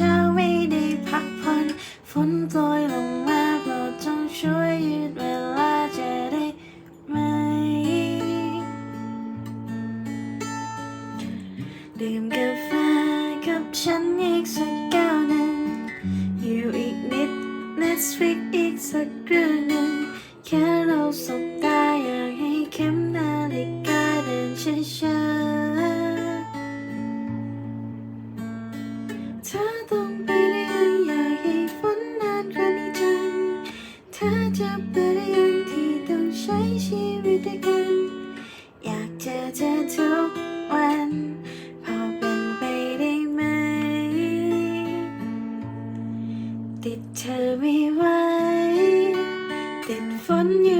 ช้าไม่ได้พักผ่อนฝนโปรยลงมาโปรดจงช่วยยืดเวลาจะได้ไหม ดื่มกาแฟกับฉันอีกสักแก้วหนึ่งอยู่อีกนิด Netflix อีกสักเรื่องหนึ่งแค่เราสบตาอยากให้เข้มนาฬิกาเดินช้า วิตด้วยกัน อยากเจอเธอทุกวัน พอเป็นไปได้ไหม ติดเธอไม่ไหวติดฝนอยู่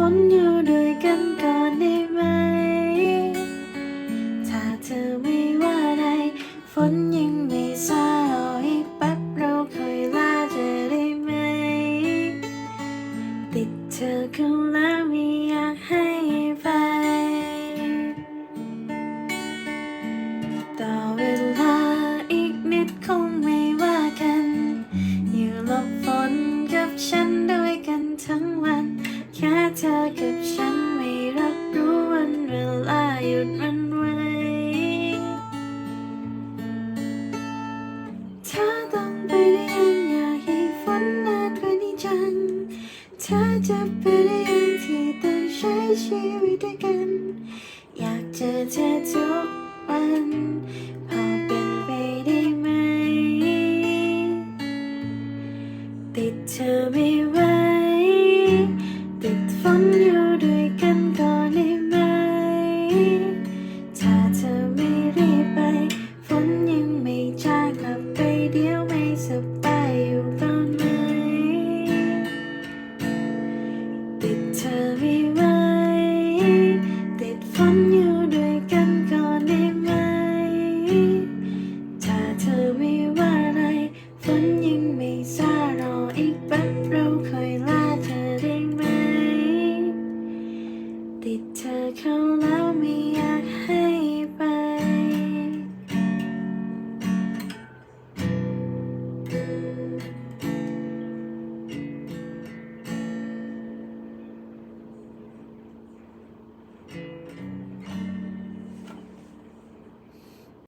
ฝนอยู่ด้วยกันก่อนได้ไหม ถ้าเธอไม่ว่าอะไร ฝนยังไม่ซารออีกแป๊บเราค่อยลาเธอได้ไหม ติดเธอเข้าแล้วมี เวลาหยุดมันไว้เธอต้องไปได้ยังอยากให้ฝนนานกว่านี้จังเธอจะไปได้ยังที่ต้องใช้ชีวิตด้วยกัน อยากเจอเธอทุกวันพอเป็นไปได้ไหม ติดเธอไม่ไหวติดฝนอยู่ บไปเดียวไม่สบายอยู่ตอนไหนติดเธอไม่ไหวติดฝนอ